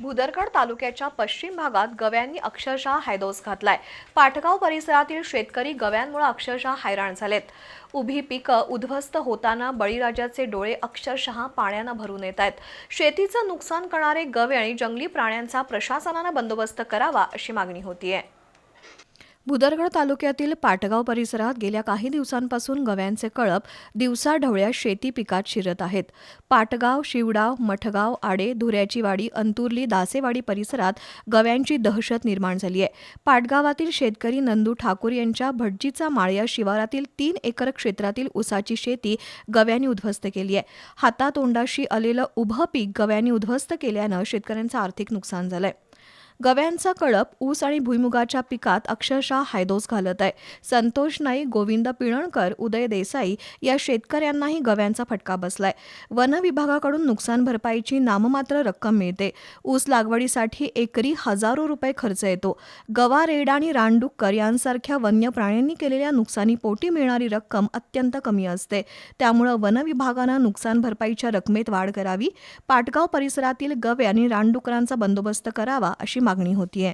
भुदरगड तालुक्याच्या पश्चिम भागात गव्यांनी अक्षरशः हायदोस घातलाय. पाटगाव परिसरातील शेतकरी गव्यांमुळे अक्षरशः हैराण झालेत. उभी पिकं उद्ध्वस्त होताना बळीराजाचे डोळे अक्षरशः पाण्यानं भरून येत आहेत. शेतीचं नुकसान करणारे गवे आणि जंगली प्राण्यांचा प्रशासनानं बंदोबस्त करावा अशी मागणी होतीये. भुदरगड तालुक्यातील पाटगाव परिसरात गेल्या काही दिवसांपासून गव्यांचे कळप दिवसाढवळ्या शेती पिकात शिरत आहेत. पाटगाव शिवडाव मठगाव आडे धुऱ्याची वाडी अंतुर्ली दासेवाडी परिसरात गव्यांची दहशत निर्माण झाली आहे. पाटगावातील शेतकरी नंदू ठाकूर यांच्या भटजीचा माळ या शिवारातील तीन एकर क्षेत्रातील ऊसाची शेती गव्यांनी उद्ध्वस्त केली आहे. हातातोंडाशी आलेलं उभं पीक गव्यांनी उद्ध्वस्त केल्यानं शेतकऱ्यांचं आर्थिक नुकसान झालंय. गव्यांचा कळप ऊस आणि भुईमुगाच्या पिकात अक्षरशः हायदोस घालत आहे. संतोष नाईक गोविंद पिळणकर उदय देसाई या शेतकऱ्यांनाही गव्यांचा फटका बसलाय. वन विभागाकडून नुकसान भरपाईची नाममात्र रक्कम मिळते. ऊस लागवडीसाठी एकरी हजारो रुपये खर्च येतो. गवा रेड आणि रानडुक्कर यांसारख्या वन्य प्राण्यांनी केलेल्या नुकसानीपोटी मिळणारी रक्कम अत्यंत कमी असते. त्यामुळं वन विभागानं नुकसान भरपाईच्या रकमेत वाढ करावी पाटगाव परिसरातील गवे आणि रानडुकरांचा बंदोबस्त करावा अशी मागणी होतीये.